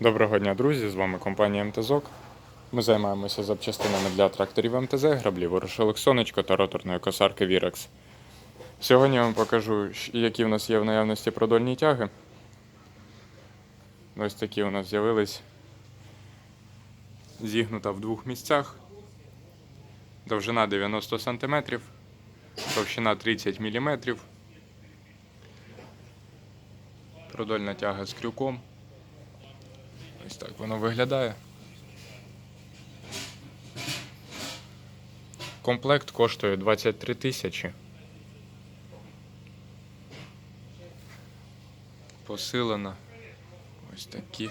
Доброго дня, друзі! З вами компанія МТЗОК. Ми займаємося запчастинами для тракторів МТЗ, граблів, ворошилок сонечко та роторної косарки Вірекс. Сьогодні я вам покажу, які в нас є в наявності продольні тяги. Ось такі у нас з'явились зігнута в двох місцях. Довжина 90 см, товщина 30 мм. Продольна тяга з крюком. Ось так воно виглядає. Комплект коштує 23 тисячі. Посилена. Ось такі.